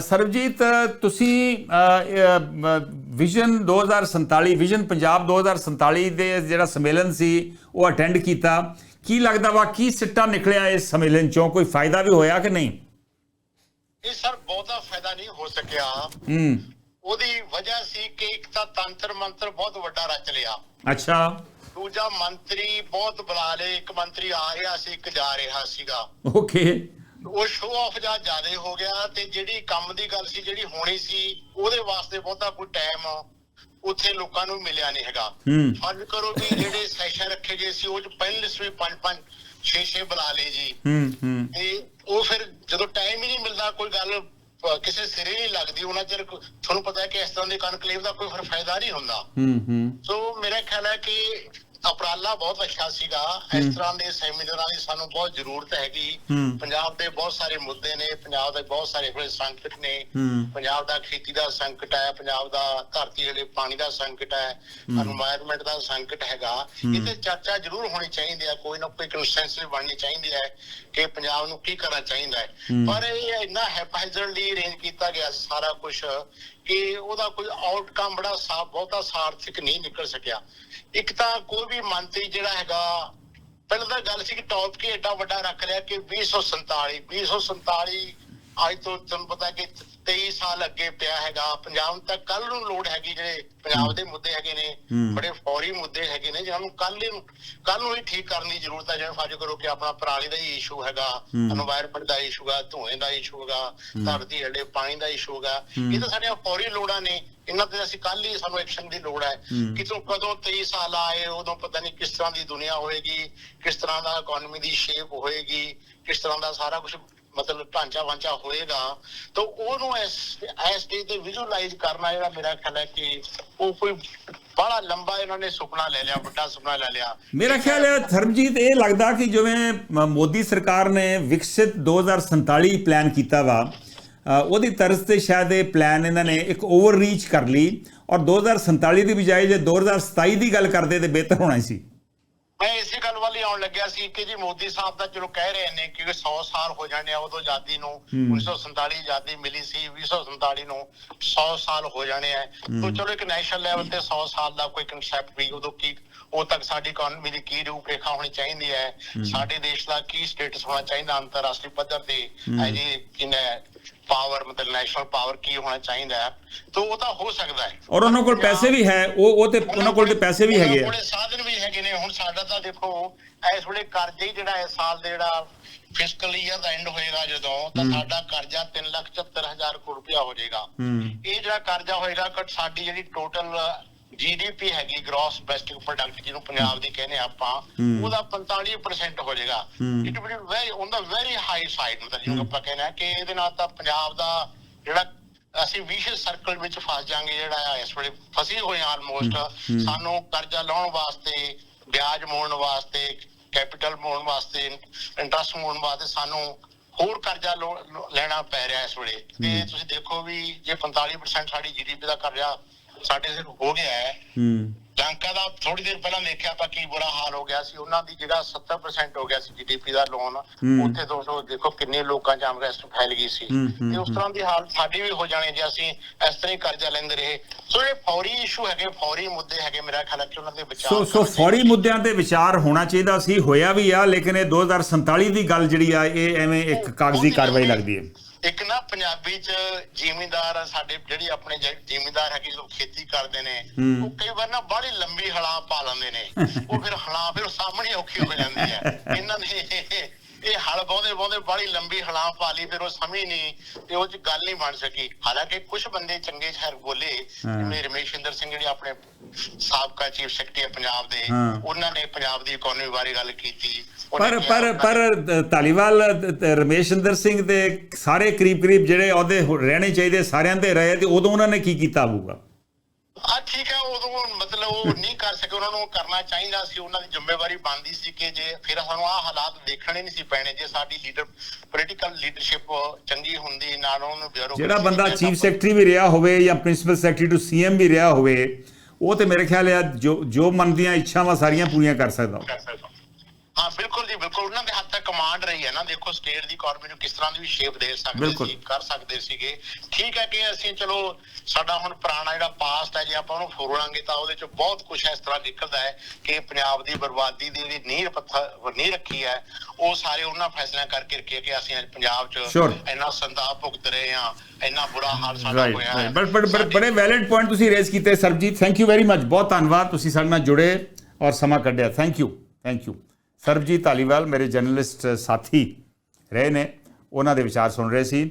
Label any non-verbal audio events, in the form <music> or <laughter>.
ਸਰਬਜੀਤ ਤੁਸੀਂ vision 2047 vision Punjab 2047 ਦੇ ਜਿਹੜਾ ਸੰਮੇਲਨ ਸੀ ਉਹ ਅਟੈਂਡ ਕੀਤਾ। ਕੀ ਲੱਗਦਾ ਵਾ ਕੀ ਸਿੱਟਾ ਨਿਕਲਿਆ ਇਸ ਸੰਮੇਲਨ ਚੋਂ? ਕੋਈ ਫਾਇਦਾ ਵੀ ਹੋਇਆ ਕਿ ਨਹੀਂ? ਇਹ ਸਰ ਬਹੁਤਾ ਫਾਇਦਾ ਨਹੀਂ ਹੋ ਸਕਿਆ। ਹੂੰ। ਉਹਦੀ ਵਜ੍ਹਾ ਸੀ ਕਿ ਇੱਕ ਤਾਂ ਤੰਤਰ ਮੰਤਰ ਬਹੁਤ ਵੱਡਾ ਰਚ ਲਿਆ। ਅੱਛਾ। ਦੂਜਾ ਮੰਤਰੀ ਬਹੁਤ ਬੁਲਾ ਲਏ। ਇੱਕ ਮੰਤਰੀ ਆ ਰਿਹਾ ਸੀ ਇੱਕ ਜਾ ਰਿਹਾ ਸੀਗਾ। ਓਕੇ ਉਹ ਸ਼ੋਅ ਆਫ ਜਾਂ ਜ਼ਿਆਦਾ ਹੋ ਗਿਆ ਤੇ ਜਿਹੜੀ ਕੰਮ ਦੀ ਗੱਲ ਸੀ ਜਿਹੜੀ ਹੋਣੀ ਸੀ ਉਹਦੇ ਵਾਸਤੇ ਬਹੁਤਾ ਕੋਈ ਟਾਈਮ ਉੱਥੇ ਲੋਕਾਂ ਨੂੰ ਮਿਲਿਆ ਨਹੀਂ ਹੈਗਾ। ਫਰਜ਼ ਕਰੋ ਵੀ ਜਿਹੜੇ ਸੈਸ਼ਨ ਰੱਖੇ ਗਏ ਸੀ ਉਹ ਚ ਪਹਿਲੇ ਵੀ ਪੰਜ ਪੰਜ 6 6 ਬੁਲਾ ਲਏ ਜੀ। ਹੂੰ ਹੂੰ। ਤੇ ਉਹ ਫਿਰ ਜਦੋਂ ਟਾਈਮ ਹੀ ਨਹੀਂ ਮਿਲਦਾ ਕੋਈ ਗੱਲ ਕਿਸੇ ਸਿਰੇ ਨਹੀਂ ਲੱਗਦੀ ਉਹਨਾਂ ਚਿਰ ਤੁਹਾਨੂੰ ਪਤਾ ਹੈ ਕਿ ਇਸ ਤਰ੍ਹਾਂ ਦੇ ਕਨਕਲੇਵ ਦਾ ਕੋਈ ਫਿਰ ਫਾਇਦਾ ਨਹੀਂ ਹੁੰਦਾ। ਹੂੰ ਹੂੰ। ਸੋ ਮੇਰਾ ਖਿਆਲ ਹੈ ਕਿ ਅਪਰਾਲਾ ਬਹੁਤ ਅੱਛਾ ਸੀਗਾ। ਇਸ ਤਰ੍ਹਾਂ ਦੇ ਸੈਮੀਨਾਰਾਂ ਦੀ ਸਾਨੂੰ ਬਹੁਤ ਜ਼ਰੂਰਤ ਹੈਗੀ। ਪੰਜਾਬ ਦੇ ਬਹੁਤ ਸਾਰੇ ਮੁੱਦੇ ਨੇ ਪੰਜਾਬ ਦੇ ਬਹੁਤ ਸਾਰੇ ਬੜੇ ਸੰਕਟ ਨੇ। ਪੰਜਾਬ ਦਾ ਖੇਤੀ ਦਾ ਸੰਕਟ ਹੈ ਪੰਜਾਬ ਦਾ ਧਰਤੀ ਦੇ ਪਾਣੀ ਦਾ ਸੰਕਟ ਹੈ এনवायरमेंट ਦਾ ਸੰਕਟ ਹੈਗਾ। ਇਹਤੇ ਚਰਚਾ ਜ਼ਰੂਰ ਹੋਣੀ ਚਾਹੀਦੀ ਹੈ ਕੋਈ ਨਾ ਕੋਈ ਕੰਸੈਂਸਸ ਬਣਨੀ ਚਾਹੀਦੀ ਹੈ ਕਿ ਪੰਜਾਬ ਨੂੰ ਕੀ ਕਰਨਾ ਚਾਹੀਦਾ ਹੈ। ਪਰ ਇਹ ਇੰਨਾ ਹੈਪਾਈਜ਼ਰਲੀ ਅਰੇਂਜ ਕੀਤਾ ਗਿਆ ਸਾਰਾ ਕੁਝ ਕਿ ਉਹਦਾ ਕੋਈ ਆਊਟਕਮ ਬੜਾ ਸਾਫ਼ ਬਹੁਤਾ ਸਾਰਥਿਕ ਨਹੀਂ ਨਿਕਲ ਸਕਿਆ। ਇੱਕ ਤਾਂ ਕੋਈ ਵੀ ਮੰਤਰੀ ਜਿਹੜਾ ਹੈਗਾ, ਪਹਿਲਾਂ ਤਾਂ ਗੱਲ ਸੀ ਕਿ ਟੌਪ ਕੀ ਏਡਾ ਵੱਡਾ ਰੱਖ ਲਿਆ ਕਿ 2047 2047 ਅੱਜ ਤੋਂ ਤੁਹਾਨੂੰ ਪਤਾ ਕਿ 23 ਸਾਲ ਅੱਗੇ ਪਿਆ ਹੈਗਾ। ਪੰਜਾਬ ਤੱਕ ਕੱਲ ਨੂੰ ਲੋੜ ਹੈਗੀ ਜਿਹੜੇ ਪੰਜਾਬ ਦੇ ਮੁੱਦੇ ਹੈਗੇ ਨੇ ਬੜੇ ਫੌਰੀ ਮੁੱਦੇ ਹੈਗੇ ਨੇ ਜਿਹਨਾਂ ਨੂੰ ਕੱਲ ਨੂੰ ਕੱਲ ਨੂੰ ਹੀ ਠੀਕ ਕਰਨ ਦੀ ਜ਼ਰੂਰਤ ਹੈ। ਜਿਵੇਂ ਫਰਜ਼ ਕਰੋ ਕਿ ਆਪਣਾ ਪਰਾਲੀ ਦਾ ਹੀ ਇਸ਼ੂ ਹੈਗਾ এনवायरमेंट ਦਾ ਇਸ਼ੂ ਹੈਗਾ ਧੂਏ ਦਾ ਇਸ਼ੂ ਹੈਗਾ ਧਰਤੀ ਹੇਠਲੇ ਪਾਣੀ ਦਾ ਇਸ਼ੂ ਹੈਗਾ। ਇਹ ਤਾਂ ਸਾਡੀਆਂ ਫੌਰੀ ਲੋੜਾਂ ਨੇ। ਇਹਨਾਂ ਤੇ ਅਸੀਂ ਕੱਲ ਹੀ ਸਾਨੂੰ ਐਕਸ਼ਨ ਦੀ ਲੋੜ ਹੈ। ਕਿ ਤੂੰ ਕਦੋਂ 23 ਸਾਲ ਆਏ ਉਦੋਂ ਪਤਾ ਨਹੀਂ ਕਿਸ ਤਰ੍ਹਾਂ ਦੀ ਦੁਨੀਆ ਹੋਏਗੀ ਕਿਸ ਤਰ੍ਹਾਂ ਦਾ ਇਕਨੋਮੀ ਦੀ ਸ਼ੇਪ ਹੋਏਗੀ ਕਿਸ ਤਰ੍ਹਾਂ ਦਾ ਸਾਰਾ ਕੁਝ ਮਤਲਬ ਢਾਂਚਾ ਵਾਂਚਾ ਹੋਏਗਾ, ਤਾਂ ਉਹਨੂੰ ਇਸ ਇਸ ਸਟੇਜ ਤੇ ਵਿਜ਼ੂਅਲਾਈਜ਼ ਕਰਨਾ ਜਿਹੜਾ ਮੇਰਾ ਖਿਆਲ ਹੈ ਕਿ ਉਹ ਕੋਈ ਬੜਾ ਲੰਬਾ ਇਹਨਾਂ ਨੇ ਸੁਪਨਾ ਲੈ ਲਿਆ, ਵੱਡਾ ਸੁਪਨਾ ਲੈ ਲਿਆ। ਮੇਰਾ ਖਿਆਲ ਹੈ ਧਰਮਜੀਤ ਇਹ ਲੱਗਦਾ ਕਿ ਜਿਵੇਂ ਮੋਦੀ ਸਰਕਾਰ ਨੇ ਵਿਕਸਿਤ 2047 ਪਲਾਨ ਕੀਤਾ ਵਾ ਉਹਦੀ ਤਰਜ਼ ਤੇ ਸ਼ਾਇਦ ਇਹ ਪਲਾਨ ਇਹਨਾਂ ਨੇ ਇੱਕ ਓਵਰਰੀਚ ਕਰ ਲਈ, ਔਰ 2047 ਦੀ ਬਜਾਏ ਜੇ 2027 ਦੀ ਗੱਲ ਕਰਦੇ ਤੇ ਬਿਹਤਰ ਹੋਣਾ ਸੀ। ਮੈਂ ਇਸੇ ਗੱਲ ਵੱਲ ਹੀ ਆਉਣ ਲੱਗਿਆ ਸੀ ਕਿ ਜੀ ਮੋਦੀ ਸਾਹਿਬ ਤਾਂ ਚਲੋ ਕਹਿ ਰਹੇ ਨੇ ਕਿ 100 ਸਾਲ ਹੋ ਜਾਣੇ ਆ ਉਦੋਂ ਆਜ਼ਾਦੀ ਨੂੰ ਹੂੰ। 1947 ਆਜ਼ਾਦੀ ਮਿਲੀ ਸੀ 2047 ਨੂੰ 100 ਸਾਲ ਹੋ ਜਾਣੇ ਆ। ਤਾਂ ਚਲੋ ਇੱਕ ਨੈਸ਼ਨਲ ਲੈਵਲ ਤੇ 100 ਸਾਲ ਦਾ ਕੋਈ ਕਨਸੈਪਟ ਵੀ ਉਦੋਂ ਕੀ ਉਦੋਂ ਤੱਕ ਸਾਡੀ ਇਕਨੋਮੀ ਦੀ ਕੀ ਰੂਪਰੇਖਾ ਹੋਣੀ ਚਾਹੀਦੀ ਹੈ ਸਾਡੇ ਦੇਸ਼ ਦਾ ਕੀ ਸਟੇਟਸ ਹੋਣਾ ਚਾਹੀਦਾ ਅੰਤਰਰਾਸ਼ਟਰੀ ਪੱਧਰ ਤੇ ਹੈ। ਜੀ ਕਿਨੇ ਪਾਵਰ ਮਤਲਬ ਨੈਸ਼ਨਲ ਪਾਵਰ ਕੀ ਹੋਣਾ ਚਾਹੀਦਾ ਹੈ ਤਾਂ ਉਹ ਤਾਂ ਹੋ ਸਕਦਾ ਹੈ। ਔਰ ਉਹਨਾਂ ਕੋਲ ਪੈਸੇ ਵੀ ਹੈ ਉਹ ਉਹ ਤੇ ਉਹਨਾਂ ਕੋਲ ਤੇ ਪੈਸੇ ਵੀ ਹੈਗੇ ਆ। ਉਹਨਾਂ ਕੋਲੇ ਸਾਧਨ ਵੀ ਹੈਗੇ ਨੇ। ਹੁਣ ਸਾਡਾ ਤਾਂ ਦੇਖੋ ਇਸ ਵੇਲੇ ਕਰਜ਼ੇ ਹੀ ਜਿਹੜਾ ਇਸ ਸਾਲ ਦੇ ਜਿਹੜਾ ਫਿਸਕਲ ਈਅਰ ਦਾ ਐਂਡ ਹੋਏਗਾ ਜਦੋਂ ਤਾਂ ਸਾਡਾ ਕਰਜ਼ਾ 374000 ਕਰੋੜ ਰੁਪਇਆ ਹੋ ਜਾਏਗਾ। ਇਹ ਜਿਹੜਾ ਕਰਜ਼ਾ ਹੋਏਗਾ ਸਾਡੀ ਜਿਹੜੀ ਟੋਟਲ ਜੀਡੀਪੀ ਹੈਗੀ ਗ੍ਰੋਸ ਡੋਮੈਸਟਿਕ ਪ੍ਰੋਡਕਟ ਜਿਹਨੂੰ ਪੰਜਾਬ ਦੀ ਕਹਿੰਦੇ ਆ ਆਪਾਂ। ਉਹਦਾ 45% ਹੋ ਜਾਏਗਾ। It will vary on the very high side ਮਤਲਬ ਜਿਹਨੂੰ ਆਪਾਂ ਕਹਿੰਦੇ ਆ ਕਿ ਇਹਦੇ ਨਾਲ ਤਾਂ ਪੰਜਾਬ ਦਾ ਜਿਹੜਾ ਅਸੀਂ ਵਿਸ਼ੇਸ਼ ਸਰਕਲ ਵਿੱਚ ਫਸ ਜਾਾਂਗੇ ਜਿਹੜਾ ਆ ਇਸ ਵੇਲੇ ਫਸੇ ਹੋਏ ਆਲਮੋਸਟ ਸਾਨੂੰ ਕਰਜ਼ਾ ਲਾਉਣ ਵਾਸਤੇ ਵਿਆਜ ਮੋੜਨ ਵਾਸਤੇ ਕੈਪੀਟਲ ਮੋੜਨ ਵਾਸਤੇ ਇੰਟਰਸਟ ਮੋੜਨ ਵਾਸਤੇ ਸਾਨੂੰ ਹੋਰ ਕਰਜ਼ਾ ਲੈਣਾ ਪੈ ਰਿਹਾ ਇਸ ਵੇਲੇ। ਤੇ ਤੁਸੀਂ ਦੇਖੋ ਵੀ ਜੇ 45% ਸਾਡੀ ਜੀਡੀਪੀ ਦਾ ਕਰਜ਼ਾ ਸਾਡੇ ਸਿਰ ਹੋ ਗਿਆ ਹੈ। ਹੂੰ। ਲੰਕਾ ਦਾ ਥੋੜੀ ਦੇਰ ਪਹਿਲਾਂ ਦੇਖਿਆ ਆਪਾਂ ਕੀ ਬੁਰਾ ਹਾਲ ਹੋ ਗਿਆ ਸੀ। ਉਹਨਾਂ ਦੀ ਜਿਹੜਾ 70% ਹੋ ਗਿਆ ਸੀ ਜੀਡੀਪੀ ਦਾ ਲੋਨ। ਉੱਥੇ ਤੋਂ ਤੋਂ ਦੇਖੋ ਕਿੰਨੇ ਲੋਕਾਂ 'ਚ ਅਨਰੈਸਟ ਫੈਲ ਗਈ ਸੀ। ਤੇ ਉਸ ਤਰ੍ਹਾਂ ਦੀ ਹਾਲਤ ਸਾਡੀ ਵੀ ਹੋ ਜਾਣੀ ਜੇ ਅਸੀਂ ਇਸ ਤਰ੍ਹਾਂ ਹੀ ਕਰਜ਼ਾ ਲੈਂਦੇ ਰਹੇ। ਸੋ ਇਹ ਫੌਰੀ ਇਸ਼ੂ ਹੈਗੇ ਫੌਰੀ ਮੁੱਦੇ ਹੈਗੇ ਮੇਰਾ ਖਿਆਲ ਹੈ ਕਿ ਉਹਨਾਂ ਦੇ ਵਿਚਾਰ ਸੋ ਸੋ ਫੌਰੀ ਮੁੱਦਿਆਂ ਤੇ ਵਿਚਾਰ ਹੋਣਾ ਚਾਹੀਦਾ ਸੀ ਹੋਇਆ ਵੀ ਆ ਲੇਕਿਨ ਇਹ 2047 ਦੀ ਗੱਲ ਜਿਹੜੀ ਆ ਇਹ ਐਵੇਂ ਇੱਕ ਕਾਗਜ਼ੀ ਕਾਰਵਾਈ ਲੱਗਦੀ ਹੈ। ਇੱਕ ਨਾ ਪੰਜਾਬੀ ਚ ਜ਼ਿਮੀਂਦਾਰ ਸਾਡੇ ਜਿਹੜੀ ਆਪਣੇ ਜ਼ਿਮੀਂਦਾਰ ਹੈਗੇ ਲੋਕ ਖੇਤੀ ਕਰਦੇ ਨੇ। ਉਹ ਕਈ ਵਾਰ ਨਾ ਬੜੀ ਲੰਬੀ ਹਲਾਂ ਪਾ ਲੈਂਦੇ ਨੇ ਉਹ ਫਿਰ ਹਲਾਂ ਫਿਰ ਸਾਹਮਣੇ ਔਖੀ ਹੋ ਜਾਂਦੀ ਹੈ <laughs> ਇਹਨਾਂ ਨੇ ਇਹ ਹਲ ਬਹੁਦੇ ਬਹੁਦੇ ਬੜੀ ਲੰਬੀ ਹਲਾਂ ਪਾ ਲਈ ਫਿਰ ਉਹ ਸਮਝ ਨਹੀਂ ਤੇ ਉਹ ਚ ਗੱਲ ਨਹੀਂ ਬਣ ਸਕੀ ਹਾਲਾਂਕਿ ਕੁਝ ਬੰਦੇ ਚੰਗੇ ਸ਼ਹਿਰ ਬੋਲੇ। ਜਿਵੇਂ ਰਮੇਸ਼ਿੰਦਰ ਸਿੰਘ ਜਿਹੜੇ ਆਪਣੇ ਸਾਬਕਾ ਚੀਫ ਸੈਕਟਰੀ ਪੰਜਾਬ ਦੇ। ਉਹਨਾਂ ਨੇ ਪੰਜਾਬ ਦੀ ਇਕਨੋਮੀ ਬਾਰੇ ਗੱਲ ਕੀਤੀ ਪਰ ਪਰ ਪਰ ਧਾਲੀਵਾਲ ਤੇ ਰਮੇਸ਼ਿੰਦਰ ਸਿੰਘ ਦੇ ਸਾਰੇ ਕਰੀਬ ਕਰੀਬ ਜਿਹੜੇ ਅਹੁਦੇ ਹੋ- ਰਹਿਣੇ ਚਾਹੀਦੇ ਸਾਰਿਆਂ ਦੇ ਰਹੇ ਤੇ ਉਦੋਂ ਉਹਨਾਂ ਨੇ ਕੀ ਕੀਤਾ ਹੋਊਗਾ ਆ ਠੀਕ ਹੈ ਉਦੋਂ ਮਤਲਬ ਉਹ <laughs> ਨਹੀਂ ਕਰ ਸਕੇ ਉਹਨਾਂ ਨੂੰ ਕਰਨਾ ਚਾਹੀਦਾ ਸੀ ਉਹਨਾਂ ਦੀ ਜ਼ਿੰਮੇਵਾਰੀ ਬਣਦੀ ਸੀ ਕਿ ਜੇ ਫਿਰ ਸਾਨੂੰ ਆਹ ਹਾਲਾਤ ਦੇਖਣੇ ਨਹੀਂ ਸੀ ਪੈਣੇ ਜੇ ਸਾਡੀ ਲੀਡਰ ਪੋਲੀਟੀਕਲ ਲੀਡਰਸ਼ਿਪ ਚੰਗੀ ਹੁੰਦੀ ਨਾਲ ਉਹਨੂੰ ਬਿਊਰੋਕ੍ਰੇਸੀ ਜਿਹੜਾ ਬੰਦਾ ਚੀਫ ਸੈਕਟਰੀ ਵੀ ਰਿਹਾ ਹੋਵੇ ਜਾਂ ਪ੍ਰਿੰਸੀਪਲ ਸੈਕਟਰੀ ਟੂ ਸੀਐਮ ਵੀ ਰਿਹਾ ਹੋਵੇ ਉਹ ਤੇ ਮੇਰੇ ਖਿਆਲ ਹੈ ਜੋ ਜੋ ਮਨ ਦੀਆਂ ਇੱਛਾਵਾਂ ਸਾਰੀਆਂ ਪੂਰੀਆਂ ਕਰ ਸਕਦਾ ਕਰ ਸਕਦਾ। ਹਾਂ ਬਿਲਕੁਲ ਜੀ ਬਿਲਕੁਲ ਉਹਨਾਂ ਦੇ ਹੱਥ ਤੱਕ ਕਮਾਂਡ ਰਹੀ ਹੈ ਨਾ ਦੇਖੋ ਸਟੇਟ ਦੀ ਇਕਨੋਮੀ ਨੂੰ ਕਿਸ ਤਰ੍ਹਾਂ ਦੀ ਵੀ ਸ਼ੇਪ ਦੇ ਸਕਦੇ। ਸੀ ਕਰ ਸਕਦੇ ਸੀਗੇ। ਠੀਕ ਹੈ ਕਿ ਅਸੀਂ ਚਲੋ ਸਾਡਾ ਹੁਣ ਪੁਰਾਣਾ ਜਿਹੜਾ ਹੈ ਜੇ ਆਪਾਂ ਉਹਨੂੰ ਫੋਰਲਾਂਗੇ ਤਾਂ ਉਹਦੇ ਚ ਬਹੁਤ ਕੁਝ ਇਸ ਤਰ੍ਹਾਂ ਨਿਕਲਦਾ ਹੈ ਕਿ ਪੰਜਾਬ ਦੀ ਬਰਬਾਦੀ ਦੀ ਜਿਹੜੀ ਨੀਂਹ ਪੱਥਰ ਨੀਂਹ ਰੱਖੀ ਹੈ ਉਹ ਸਾਰੇ ਉਹਨਾਂ ਫੈਸਲਿਆਂ ਕਰਕੇ ਰੱਖੇ ਕਿ ਅਸੀਂ ਅੱਜ ਪੰਜਾਬ ਚ. ਇੰਨਾ ਸੰਤਾਪ ਭੁਗਤ ਰਹੇ ਹਾਂ ਇੰਨਾ ਬੁਰਾ ਹਾਲ ਸਾਡਾ ਹੋਇਆ ਹੈ। ਬਟ ਬਟ ਬੜੇ ਵੈਲਿਡ ਪੁਆਇੰਟ ਤੁਸੀਂ ਰੇਜ਼ ਕੀਤੇ Sarabjit thank you very much ਬਹੁਤ ਧੰਨਵਾਦ ਤੁਸੀਂ ਸਾਡੇ ਨਾਲ ਜੁੜੇ ਔਰ ਸਮਾਂ ਕੱਢਿਆ। Thank you thank you Sarabjit Dhaliwal ਮੇਰੇ ਜਰਨਲਿਸਟ ਸਾਥੀ ਰਹੇ ਨੇ ਉਹਨਾਂ ਦੇ ਵਿਚਾਰ ਸੁਣ ਰਹੇ ਸੀ।